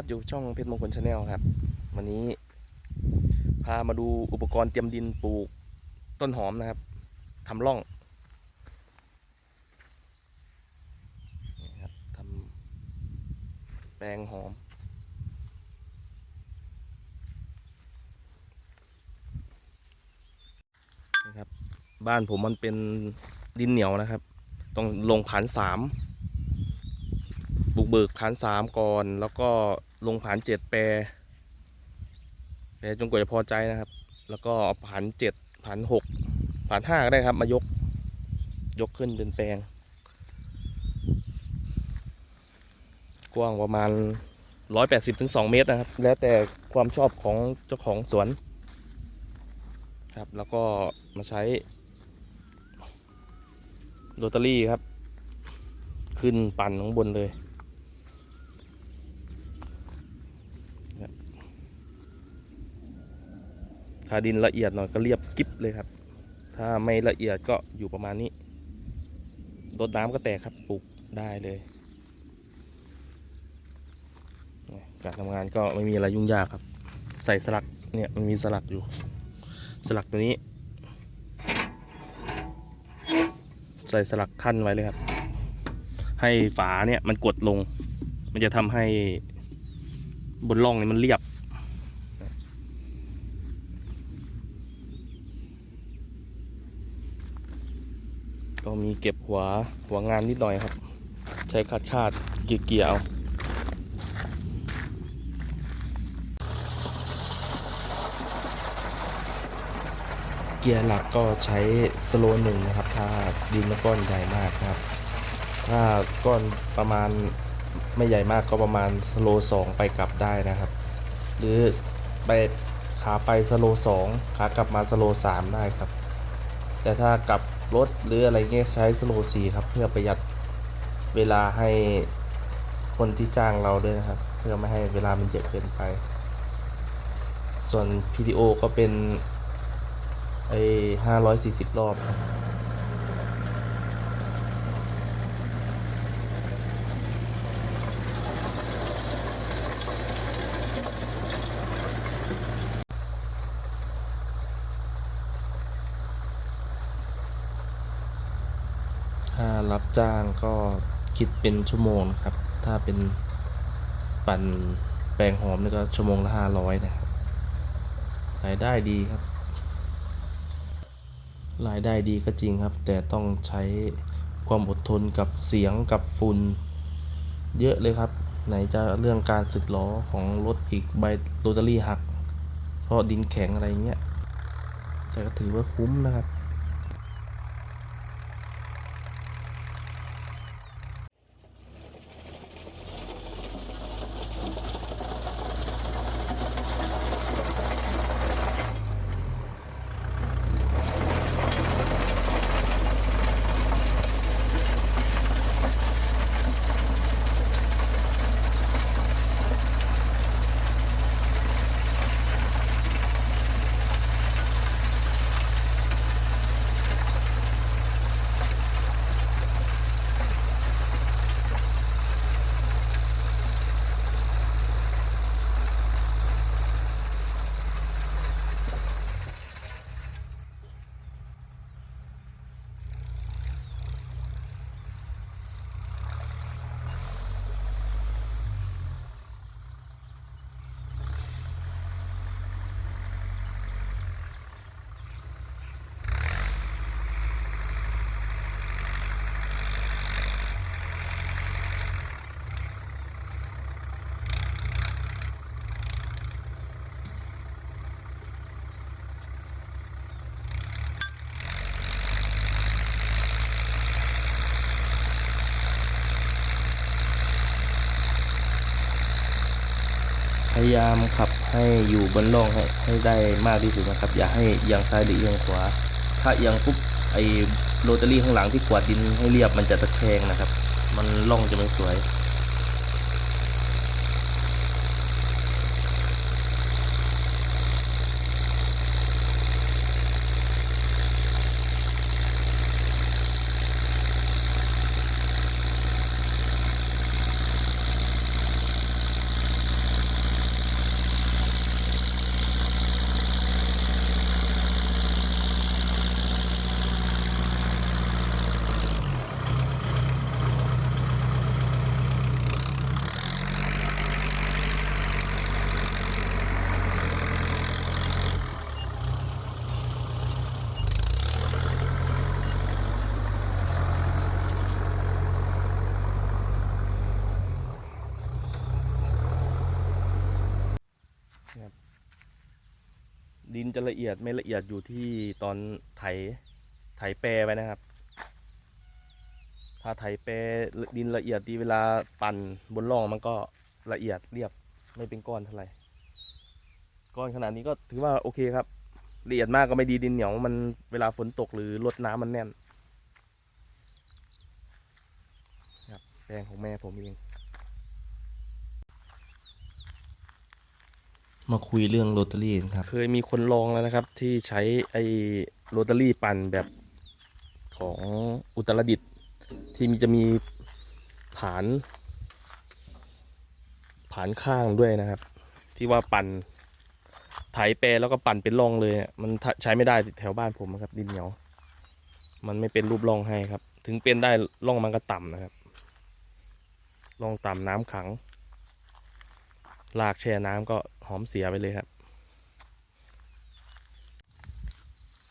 ครับอยู่ช่องเพชรมงคลชาแนลครับ วันนี้ พามาดูอุปกรณ์เตรียมดินปลูกต้นหอมนะครับทำร่องนี่ครับทำแปลงหอม นะครับ บ้านผมมันเป็นดินเหนียวนะครับ ต้องลงผ่านสามบุกเบิกผ่านสามก่อนแล้วก็ ลงผ่านเจ็ดแปรแปรจนกว่าจะพอใจนะครับ แล้วก็ผ่านเจ็ดผ่านหกผ่านห้าก็ได้ครับ มายก ยกขึ้นเป็นแปลง กว้างประมาณร้อยแปดสิบถึงสองเมตรนะครับ แล้วแต่ความชอบของเจ้าของสวน ครับ แล้วก็มาใช้โรตารี่ครับ ขึ้นปั่นข้างบนเลย ถ้าดินละเอียดหน่อยก็เรียบกิ๊บเลยครับ ถ้าไม่ละเอียดก็อยู่ประมาณนี้รดน้ำก็แตกครับปลูกได้เลย การทำงานก็ไม่มีอะไรยุ่งยากครับ ใส่สลักเนี่ยมันมีสลักอยู่ สลักตัวนี้ ใส่สลักขั้นไว้เลยครับ ให้ฝาเนี่ยมันกดลง มันจะทำให้บนร่องนี่มันเรียบ ก็มีเก็บหัวหัวงานนิดหน่อยครับ ใช้คาดคาดเกี่ยวเกี่ยวเกียร์หลักก็ใช้สโลหนึ่งนะครับ ถ้าดินมันก้อนใหญ่มากครับ ถ้าก้อนประมาณไม่ใหญ่มากก็ประมาณสโลสองไปกลับได้นะครับ หรือไปขาไปสโลสองขากลับมาสโลสามได้ครับ แต่ถ้ากลับ รถหรืออะไรเงี้ยใช้สโลซีครับ เพื่อประหยัดเวลาให้คนที่จ้างเราด้วยนะครับ เพื่อไม่ให้เวลามันเยอะเกินไป ส่วน PTO ก็เป็นไอ้ห้าร้อยสี่สิบรอบ ถ้ารับจ้างก็คิดเป็นชั่วโมงนะครับ ถ้าเป็นปั่นแปลงหอมนี่ก็ชั่วโมงละห้าร้อยนะครับรายได้ดีครับ รายได้ดีก็จริงครับ แต่ต้องใช้ความอดทนกับเสียงกับฝุ่นเยอะเลยครับ ไหนจะเรื่องการสึกล้อของรถอีกใบโรตารี่หัก เพราะดินแข็งอะไรเงี้ยแต่ก็ถือว่าคุ้มนะครับ ยายามขับให้อยู่บนร่องให้ให้ได้มากที่สุดนะครับ อย่าให้เอียงซ้ายหรือเอียงขวา ถ้าเอียงปุ๊บไอ้โรตารี่ข้างหลังที่กวาดดินให้เรียบมันจะตะแคงนะครับ มันร่องจะไม่สวย ดินจะละเอียดไม่ละเอียดอยู่ที่ตอนไถไถแปรไปนะครับ ถ้าไถแปรดินละเอียดดีเวลาปั่นบนร่องมันก็ละเอียดเรียบไม่เป็นก้อนเท่าไหร่ก้อนขนาดนี้ก็ถือว่าโอเคครับละเอียดมากก็ไม่ดีดินเหนียวมันเวลาฝนตกหรือรดน้ำมันแน่นครับแปลงของแม่ผมเอง มาคุยเรื่องโรตารี่ครับ เคยมีคนลองแล้วนะครับ ที่ใช้ไอ้โรตารี่ปั่นแบบของอุตรดิตถ์ที่มีจะมีฐานผานข้างด้วยนะครับ ที่ว่าปั่นไถแปรแล้วก็ปั่นเป็นร่องเลยอะมันใช้ไม่ได้แถวบ้านผมนะครับดินเหนียว มันไม่เป็นรูปร่องให้ครับ ถึงเป็นได้ร่องมันก็ต่ำนะครับร่องต่ำน้ำขัง ลากแช่น้ำก็หอมเสียไปเลยครับ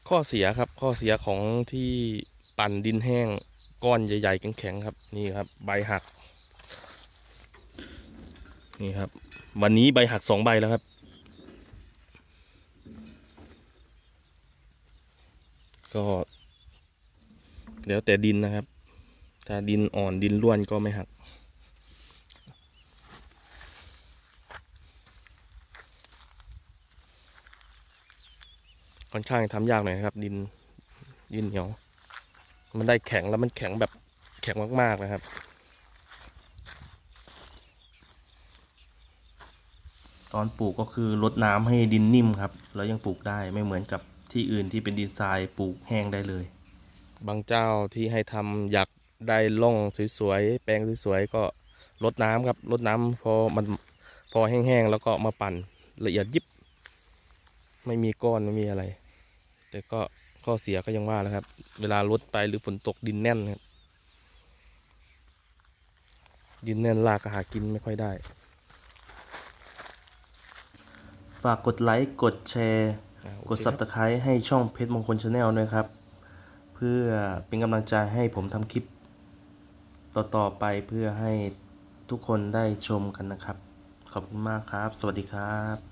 ข้อเสียครับข้อเสียของที่ปั่นดินแห้งก้อนใหญ่ๆแข็งๆครับนี่ครับ ใบหัก นี่ครับ วันนี้ใบหักสองใบแล้วครับ ก็แล้วแต่ดินนะครับ ถ้าดินอ่อนดินร่วนก็ไม่หัก ค่อนข้างทำยากหน่อยนะครับ ดินดินเหนียว มันได้แข็งแล้วมันแข็งแบบแข็งมากๆนะครับตอนปลูกก็คือลดน้ำให้ดินนิ่มครับ แล้วยังปลูกได้ไม่เหมือนกับที่อื่นที่เป็นดินทรายปลูกแห้งได้เลย บางเจ้าที่ให้ทำอยากได้ร่องสวยๆแปลงสวยๆก็ลดน้ำครับลดน้ำพอมันพอแห้งๆแล้วก็มาปั่นละเอียดยิบ ไม่มีก้อนไม่มีอะไร แต่ก็ข้อเสียก็ยังว่าแหล้วครับ เวลาลดไปหรือฝนตกดินแน่นครับดินแน่นลากก็หากินไม่ค่อยได้ ฝากกดไลค์กดแชร์ กด subscribe ให้ช่องเพชรมงคลชาแนลด้วยครับ เพื่อเป็นกำลังใจให้ผมทำคลิป ต่อๆไปเพื่อให้ทุกคนได้ชมกันนะครับ ขอบคุณมากครับ สวัสดีครับ